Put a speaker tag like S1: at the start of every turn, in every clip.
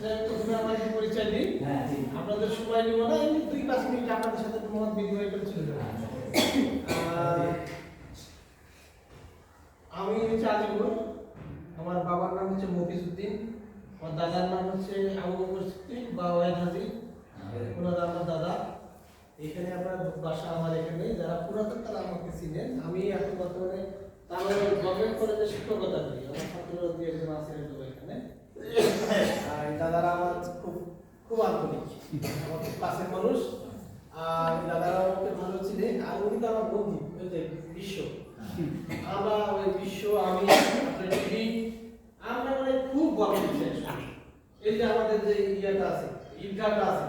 S1: পরিচয় দিই।
S2: হ্যাঁ
S1: আপনাদের সময় নিব না এমনি দুই পাঁচ মিনিট আপনাদের সাথে মত বিনিময় করে চলে যাব। আমি হচ্ছে আজিমুল আমার বাবার নাম হচ্ছে মফিজউদ্দিন আমার দাদার নাম হচ্ছে আবু বকর সিদ্দিক বা ওয়াহিদ হাজি। ওনারা আমার দাদা। এখানে আপনার বাসা আমার এখানে যারা পুরাতন তারা আমাকে চিনেন। আমি এখন বর্তমানে তাহলে গভর্নমেন্ট কলেজে শিক্ষকতা করি। আমার ছাত্ররা দুই একজন আছে আর দাদারা আমার খুব খুব আন্তরিক আমার খুব কাছের মানুষ। আর দাদারা আমাকে ভালো চিনে। আর উনি তো আমার বন্ধু যে বিশ্ব। আমরা ওই বিশ্ব, আমি আমরা মানে খুব গল্প এই যে আমাদের যে ইয়েটা আছে, ঈদগাহটা আছে,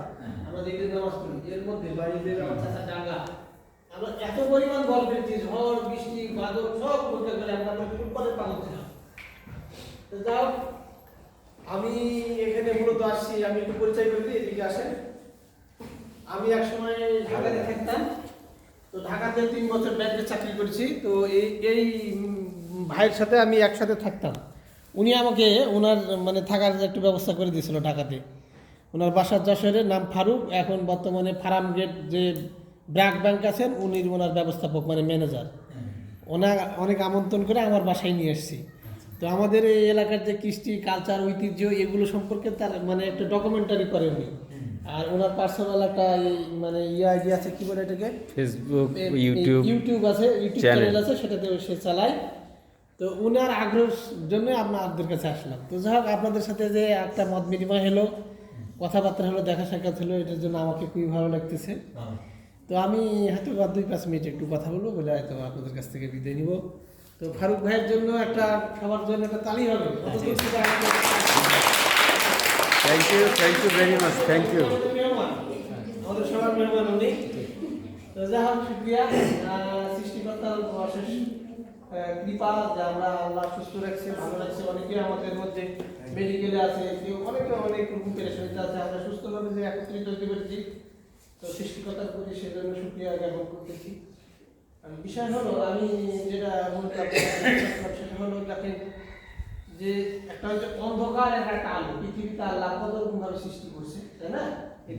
S1: আমরা যে নামাজ পড়ি, এর মধ্যে বাড়িতে আমার চাচা আমরা এত পরিমাণ গল্প দিচ্ছি ঝড়, বৃষ্টি, বাদল, সব বলতে গেলে আমরা আমরা ফুটবলের পাগল ছিলাম। তো যাও আমি এখানে মূলত আসছি, আমি একটু পরিচয় করে দিই, এদিকে আসেন। আমি এক সময় ঢাকাতে থাকতাম। তো ঢাকাতে তিন বছর ব্যাংকে চাকরি করেছি। তো এই এই ভাইয়ের সাথে আমি একসাথে থাকতাম। উনি আমাকে ওনার মানে থাকার একটু ব্যবস্থা করে দিয়েছিল ঢাকাতে। ওনার বাসার যশোরের নাম ফারুক। এখন বর্তমানে ফার্ম গেট যে ব্র্যাক ব্যাংক আছেন, উনি ওনার ব্যবস্থাপক মানে ম্যানেজার। ওনার অনেক আমন্ত্রণ করে আমার বাসায় নিয়ে এসেছি। তো আমাদের এই এলাকার যে কৃষ্টি কালচার ঐতিহ্য এগুলো সম্পর্কে তার মানে একটা ডকুমেন্টারি করে উনি। আর ওনার পার্সোনাল একটা মানে ইয়ে আইডি আছে কি বলে এটাকে?
S3: ফেসবুক ইউটিউব
S1: ইউটিউব আছে ইউটিউব চ্যানেল আছে সেটাতে সে চালায়। তো উনার আগ্রহের জন্য আপনাদের কাছে আসলাম। তো যাই হোক আপনাদের সাথে যে একটা মত বিনিময় হলো কথাবার্তা হলো দেখা সাক্ষাৎ হলো এটার জন্য আমাকে খুবই ভালো লাগতেছে। তো আমি হয়তো বা দুই পাঁচ মিনিট একটু কথা বলব বলে হয়তো আপনাদের কাছ থেকে বিদায় নিব। তো ফারুক ভাইয়ের জন্য একটা সবার জন্য একটা তালি হবে।
S3: Thank you thank you very much thank you
S1: আমাদের সবার মেহমান উনি। তো যাই হোক শুক্রিয়া। আহ, সৃষ্টিকর্তার অশেষ কৃপা যে আমরা আল্লাহ সুস্থ রাখছে ভালো রাখছে। অনেকে আমাদের মধ্যে মেডিকেলে আছে কেউ অনেকে অনেক রকম পেরেশানিতে আছে। আমরা সুস্থভাবে যে একত্রিত হতে পেরেছি তো সৃষ্টিকর্তার প্রতি সেজন্য শুক্রিয়া জ্ঞাপন করতেছি। বিষয় হলো, আমি যেটা বলছিলাম সেটা হলো, দেখেন যে একটা হচ্ছে অন্ধকার, আর একটা আলো। পৃথিবীতে আল্লাহ কত রকম সৃষ্টি করছে, তাই না?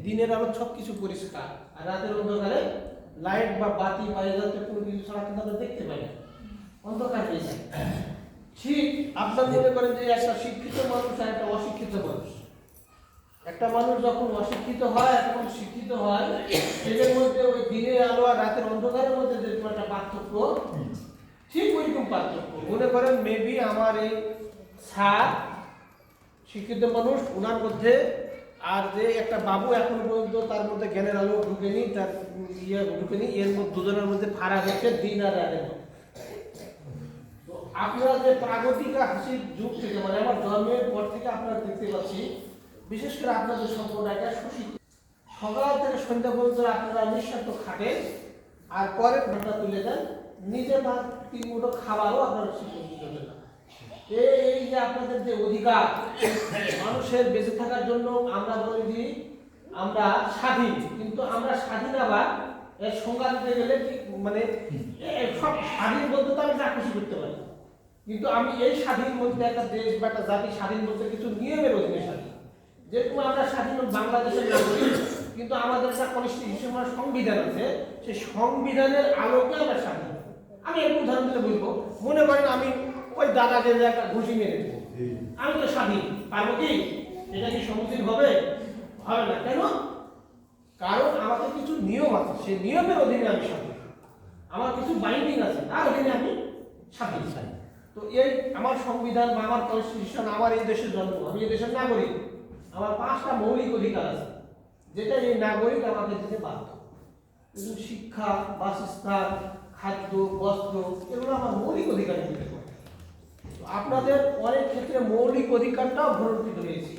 S1: দিনের আলো সব কিছু পরিষ্কার, আর রাতের অন্ধকারে লাইট বা বাতি বা জাতীয় কোনো কিছু ছাড়া কিন্তু আমরা দেখতে পাই না। অন্ধকার হয়ে যায়। ঠিক আপনার মনে করেন যে একটা শিক্ষিত মানুষ আর একটা অশিক্ষিত মানুষ। একটা মানুষ যখন অশিক্ষিত হয় মানুষ শিক্ষিত হয় এদের মধ্যে ওই দিনের আলো আর রাতের অন্ধকারের মধ্যে যে একটা পার্থক্য, ঠিক ওইরকম পার্থক্য। মনে করেন মেবি আমার এই স্যার, শিক্ষিত মানুষ ওনার মধ্যে আর যে একটা বাবু এখন পর্যন্ত তার মধ্যে জ্ঞানের আলো ঢুকেনি, তার ইয়ে ঢুকেনি, এর মধ্যে দুজনের মধ্যে ফারাক হচ্ছে দিন আর রাতের আপনারা যে প্রাগতিক হাসির যুগ থেকে মানে আমার জন্মের পর থেকে আপনারা দেখতে পাচ্ছি বিশেষ করে আপনাদের সম্প্রদায়টা সুশিক্ষিত সকাল থেকে সন্ধ্যা পর্যন্ত আপনারা নিঃস্বার্থ খাটেন আর পরে ঘণ্টা তুলে দেন। নিজে বা তিন মুঠো খাবারও আপনারা শিক্ষক দিতে না। এই যে আপনাদের যে অধিকার, মানুষের বেঁচে থাকার জন্য আমরা বলি যে আমরা স্বাধীন। কিন্তু আমরা স্বাধীন আবার এর সংজ্ঞা দিতে গেলে মানে সব স্বাধীন বলতে তো আমি যা খুশি করতে পারি। কিন্তু আমি এই স্বাধীন বলতে একটা দেশ বা একটা জাতি স্বাধীন বলতে কিছু নিয়মের অধীনে স্বাধীন। যেরকম আমরা স্বাধীন বাংলাদেশের নাগরিক কিন্তু আমাদের একটা কনস্টিটিউশন মানে সংবিধান আছে সেই সংবিধানের আলোকে আমরা স্বাধীন। আমি একটু উদাহরণ দিলে বলব মনে করেন আমি ওই দাদাকে যে একটা ঘুষি মেরে দেবো। আমি তো স্বাধীন। পারব কি? এটা কি সমুচিত হবে? হবে না। কেন? কারণ আমাদের কিছু নিয়ম আছে। সেই নিয়মের অধীনে আমি স্বাধীন। আমার কিছু বাইন্ডিং আছে। তার অধীনে আমি স্বাধীন। তো এই আমার সংবিধান বা আমার কনস্টিটিউশন আমার এই দেশের জন্ম। আমি এই দেশের নাগরিক। আমার পাঁচটা মৌলিক অধিকার আছে, যেটা এই নাগরিক আমাকে দিতে বাধ্য। কিন্তু শিক্ষা, বাসস্থান, খাদ্য, বস্ত্র, এগুলো আমার মৌলিক অধিকার দিতে আপনাদের অনেক ক্ষেত্রে মৌলিক অধিকারটাও ভরণকৃত হয়েছে।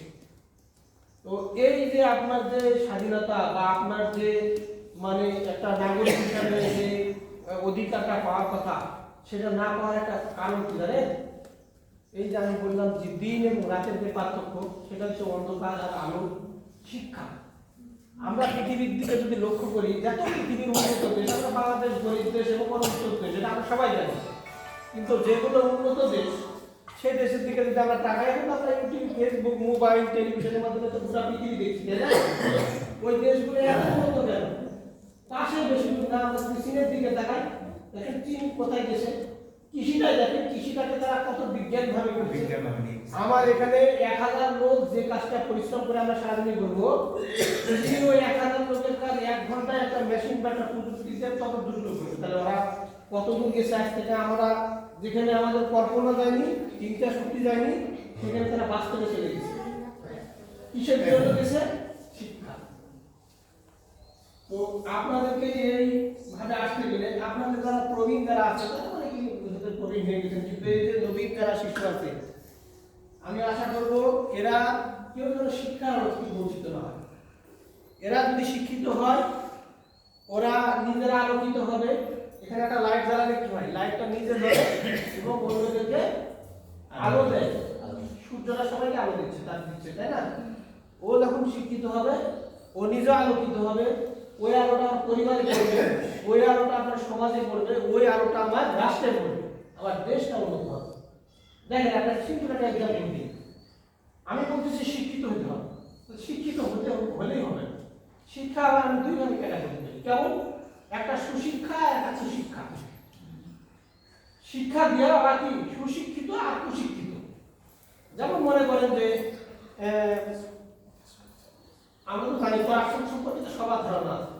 S1: তো এই যে আপনার যে স্বাধীনতা বা আপনার যে মানে একটা নাগরিক হিসাবে যে অধিকারটা পাওয়ার কথা, সেটা না পাওয়ার একটা কারণ কি জানেন? এই যে আমি বললাম যে দিন এবং রাতের যে পার্থক্য, সেটা হচ্ছে অন্ধকার আর আলো শিক্ষা। আমরা পৃথিবীর দিকে যদি লক্ষ্য করি যত পৃথিবীর উন্নত দেশ, আমরা বাংলাদেশ, গরিব দেশ এবং উন্নত দেশ, এটা আমরা সবাই জানি। কিন্তু যেগুলো উন্নত দেশ সেই দেশের দিকে যদি আমরা তাকাই, এখন আমরা ইউটিউব, ফেসবুক, মোবাইল, টেলিভিশনের মাধ্যমে তো পুরো পৃথিবী দেখছি ওই দেশগুলো এত উন্নত কেন? পাশের দেশগুলো না আমরা চীনের দিকে তাকাই, দেখেন চীন কোথায় গেছে? দেখেন কৃষিটাকে তারা কত বিজ্ঞান ভাবে আমার এখানে এক হাজার লোক যে কাজটা পরিশ্রম করে আমরা সারাদিনে করব ওই এক হাজার লোকের কাজ এক ঘন্টায় একটা মেশিন বা একটা প্রযুক্তিতে তত দ্রুত করবে। তাহলে ওরা কত দূর গেছে আজ থেকে? আমরা যেখানে আমাদের কল্পনা যায়নি চিন্তা শক্তি যায়নি সেখানে তারা বাস্তবে চলে গেছে। কিসের জন্য গেছে? শিক্ষা। তো আপনাদেরকে এই ভাবে আসতে গেলে আপনাদের যারা প্রবীণ যারা আছে তারা নবীন যারা শিশু আছে আমি আশা করব এরা কেউ যেন শিক্ষার অর্থে বঞ্চিত না হয়। এরা যদি শিক্ষিত হয় ওরা নিজেরা আলোকিত হবে। এখানে একটা লাইট জ্বালালে কি হয় লাইটটা নিজে ধরে এবং অন্যদেরকে আলো দেয়। সূর্যটা সবাইকে আলো দিচ্ছে তার দিচ্ছে তাই না? ও যখন শিক্ষিত হবে ও নিজে আলোকিত হবে ওই আলোটা আমার পরিবারে পড়বে ওই আলোটা আপনার সমাজে পড়বে ওই আলোটা আমার রাষ্ট্রে পড়বে। আমার দেশটা উন্নত হবে। দেখেন, একটা সিম্পল একটা এক্সাম্পল আমি বলতেছি শিক্ষিত হতে হবে। শিক্ষিত হতে হলেই হবে। শিক্ষা আবার আমি দুই ভাবে ক্যাটাগরি করি কেমন? একটা সুশিক্ষা, আর একটা সুশিক্ষা। শিক্ষা দেওয়া আবার কি? সুশিক্ষিত আর কুশিক্ষিত। যেমন মনে করেন যে আমরা তো জানি করাপশন সম্পর্কে সবার ধারণা আছে।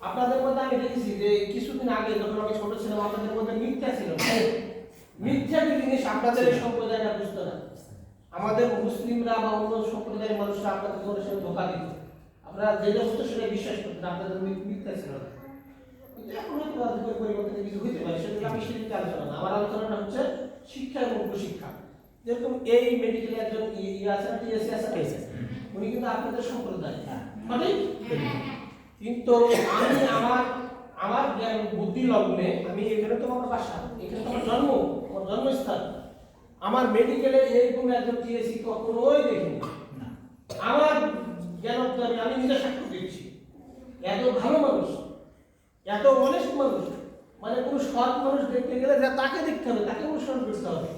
S1: আপনাদের মধ্যে আমি দেখেছি যে কিছুদিন আগে যখন আমি ছোট ছিলাম আপনাদের মধ্যে মিথ্যা ছিল। মিথ্যা যে জিনিস আপনাদের সম্প্রদায়টা বুঝতো না। আমাদের মুসলিমরা বা অন্য সম্প্রদায়ের মানুষরা আপনাদের মধ্যে সঙ্গে ধোকা দিত। আপনারা যেটা হতো সেটা বিশ্বাস করতেন আপনাদের মিথ্যা ছিল না। কিন্তু এখন হয়তো পরিবর্তনে কিছু হইতে পারে সেটা আমি সেদিকে আলোচনা না আমার আলোচনাটা হচ্ছে শিক্ষা এবং শিক্ষা যেরকম এই মেডিকেলে একজন ই- ই আছে না টিএসসি আছে। উনি কিন্তু আপনাদের সম্প্রদায়। সঠিক কিন্তু আমি আমার আমার জ্ঞান বুদ্ধি লগ্নে আমি এখানে তো আমার বাসা এখানে তো আমার জন্ম আমার জন্মস্থান। আমার মেডিকেলে এইরকম একজন টিএসসি কখনোই দেখিনি। আমার জ্ঞান আমি আমি নিজে সাক্ষ্য দিচ্ছি। এত ভালো মানুষ এত অনেস্ট মানুষ মানে কোনো সৎ মানুষ দেখতে গেলে যা তাকে দেখতে হবে তাকে অনুসরণ করতে হবে।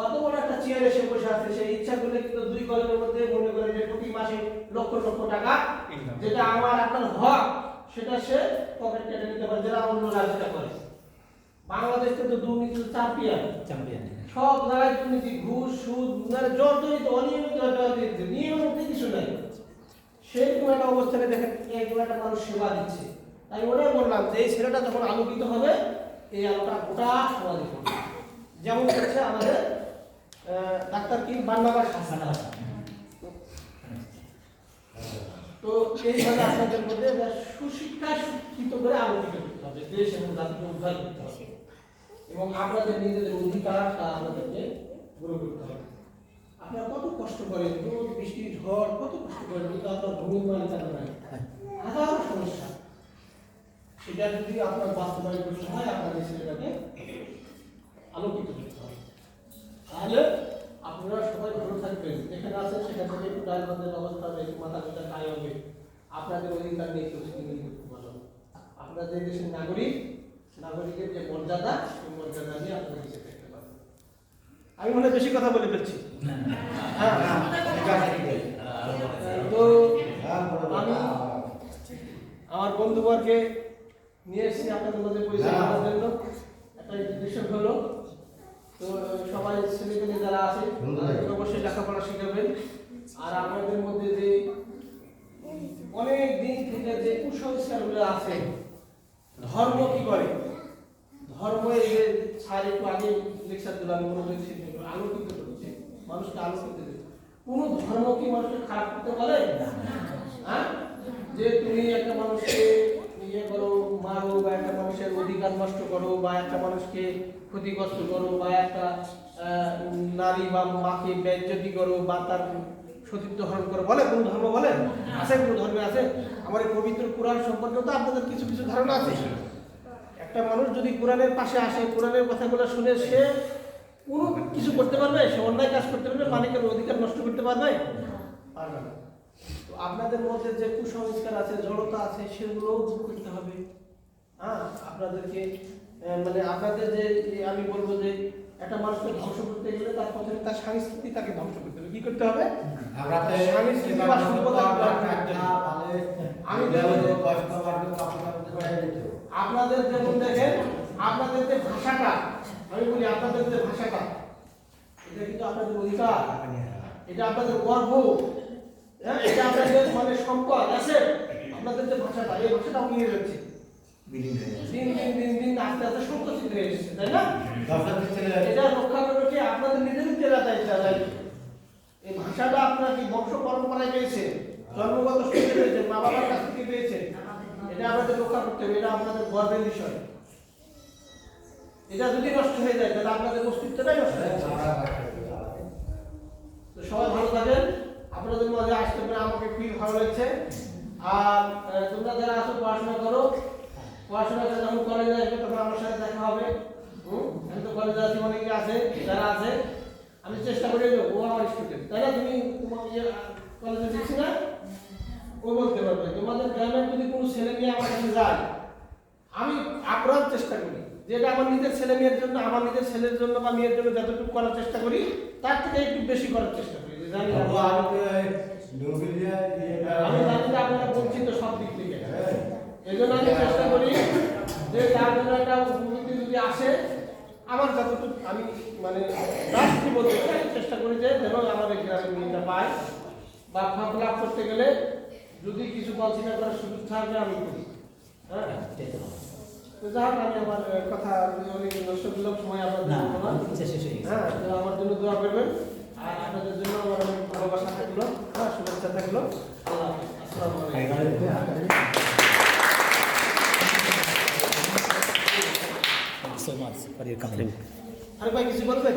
S1: কত বড় একটা চেয়ারে এসে বসে আছে সেই ইচ্ছা করলে কিন্তু দুই কলেজের মধ্যে মনে করেন যে প্রতি মাসে লক্ষ লক্ষ টাকা যেটা আমার আপনার হক সেটা সে পকেট কেটে নিতে পারে যারা অন্য রাজ্যটা করে। বাংলাদেশ কিন্তু দুর্নীতি চাপিয়ান সব জায়গায় দুর্নীতি ঘুষ সুদ মানে জর্জরিত অনিয়মিত জর্জরিত নিয়মের মধ্যে কিছু নাই। সেরকম একটা অবস্থানে দেখেন একজন একটা মানুষ সেবা দিচ্ছে। তাই ওটাই বললাম যে এই ছেলেটা যখন আলোকিত হবে এই আলোটা গোটা সমাজে যেমন হচ্ছে আমাদের ডাক্তার কি বান্নাবার শাসন তো এইভাবে আপনাদের মধ্যে সুশিক্ষা শিক্ষিত করে আলোকিত করতে হবে, দেশ এবং জাতিকে উদ্ধার করতে হবে। এবং আপনাদের নিজেদের অধিকারটা আপনাদেরকে গ্রহণ করতে হবে। আপনারা কত কষ্ট করেন, রোদ, বৃষ্টি, ঝড়, কত কষ্ট করেন, কিন্তু আপনার ভূমির মালিকানা নাই। হাজারো সমস্যা। সেটা যদি আপনার বাস্তবায়ন করতে হয় আপনাদের ছেলেটাকে আলোকিত করতে হবে তাহলে আপনারা সবাই ভালো যেখানে আছেন সেখান থেকে একটু ডায়লগের অবস্থা হবে একটু মাথা হবে আপনাদের অধিকার নিয়ে একটু চিন্তা করতে পারবেন আপনারা যে দেশের নাগরিক নাগরিকের যে মর্যাদা সেই মর্যাদা নিয়ে আপনারা বেঁচে থাকতে পারবেন আমি মনে হয় বেশি কথা বলে ফেলছি। হ্যাঁ তো আমি আমার বন্ধুবর্গে নিয়ে এসেছি আপনাদের মধ্যে পরিচয় করার জন্য। একটা ইনভিটেশন হলো তো সবাই ছেলেপেলে যারা আছে অবশ্যই শিখাবেন। আর আপনাদের মধ্যে যে অনেক দিন থেকে যে কুসংস্কারগুলো আছে, ধর্ম কি করে ধর্ম এই যে স্যার একটু আগে লেকচার দিল আমি হয়েছি আলোকিত করছে, মানুষকে আলোকিত কোনো ধর্ম কি মানুষকে খারাপ করতে পারে হ্যাঁ? যে তুমি একটা মানুষকে ইয়ে করো মারো বা একটা মানুষের অধিকার নষ্ট করো বা একটা মানুষকে ক্ষতিগ্রস্ত করো বা একটা নারী বা মাকে বেজ্জতি করো বা তার সতীত্ব হরণ করো বলে কোন ধর্ম বলে আছে কোন ধর্মে আছে? আমার এই পবিত্র কোরআন সম্পর্কে তো আপনাদের কিছু কিছু ধারণা আছে। একটা মানুষ যদি কোরআনের পাশে আসে কোরআনের কথাগুলো শুনে সে কোনো কিছু করতে পারবে? সে অন্যায় কাজ করতে পারবে মালিকের অধিকার নষ্ট করতে পারবে? পারবে না। তো আপনাদের মধ্যে যে কুসংস্কার আছে জড়তা আছে সেগুলোও দূর করতে হবে। হ্যাঁ আপনাদেরকে মানে আপনাদের যে আমি বলব যে একটা মানুষকে ধ্বংস করতে গেলে তার প্রথমে তার সংস্কৃতি তাকে ধ্বংস করতে হবে। কি করতে হবে? আপনাদের যেমন দেখেন আপনাদের যে ভাষাটা আমি বলি আপনাদের যে ভাষাটা এটা কিন্তু আপনাদের অধিকার। এটা আপনাদের গর্ব। হ্যাঁ এটা আপনাদের মানে সম্পদ আছে আপনাদের যে ভাষাটা এই ভাষাটা নিয়ে যাচ্ছে। দিন দিন দিন দিন আস্তে আস্তে সংকুচিত হয়ে এসেছে তাই না? এটা রক্ষা করবে কি? আপনাদের নিজেদের জেলা দায়িত্ব দায়িত্ব এই ভাষাটা আপনার কি বংশ পরম্পরায় পেয়েছে? জন্মগত সূত্রে পেয়েছে? মা বাবার কাছ থেকে পেয়েছে? এটা আপনাদের রক্ষা করতে হবে এটা আপনাদের গর্বের বিষয়। এটা যদি নষ্ট হয়ে যায় তাহলে আপনাদের অস্তিত্বটাই নষ্ট হয়ে যাবে। তো সবাই ভালো থাকেন। আপনাদের মাঝে আসতে পেরে আমাকে খুবই ভালো লাগছে। আর আহ, তোমরা যারা আছো পড়াশোনা করো পড়াশোনা করে যখন কলেজে আসবে তখন আমার সাথে দেখা হবে। হুম? আমি তো কলেজে আছি অনেকে আছে যারা আছে। আমি চেষ্টা করে ও আমার স্টুডেন্ট তাই না তুমি তোমার ইয়ে কলেজে দিচ্ছি না? ও বলতে পারবে তোমাদের গ্রামের যদি কোনো ছেলে মেয়ে আমার কাছে যায় আমি আপ্রাণ চেষ্টা করি। যেটা আমার নিজের ছেলে মেয়ের জন্য আমার নিজের ছেলের জন্য বা মেয়ের জন্য যতটুকু করার চেষ্টা করি তার থেকে একটু বেশি করার চেষ্টা করি। জানি আমি জানি আপনারা বঞ্চিত সব দিক থেকে। এই জন্য আমি চেষ্টা করি যে তার জন্য একটা উপবৃত্তি যদি আসে আমার যতটুকু আমি মানে রাষ্ট্রী বলতে আমি চেষ্টা করি যে যেন আমাদের গ্রামের মেয়েটা পায় বা ফর্ম লাভ করতে গেলে যদি কিছু কনসিডার করার সুযোগ থাকবে আমি করি। হ্যাঁ? তো যাই হোক, আমি আমার কথা অনেক নষ্ট করলাম সময়।
S4: শেষ হয়ে
S1: হ্যাঁ তো আমার জন্য দোয়া করবেন। আর আপনাদের জন্য আমার অনেক ভালোবাসা থাকল। হ্যাঁ শুভেচ্ছা থাকল। আল্লাহ আসসালামু আলাইকুম।
S4: So much for your complaint
S1: अरे बाई किती बरोबर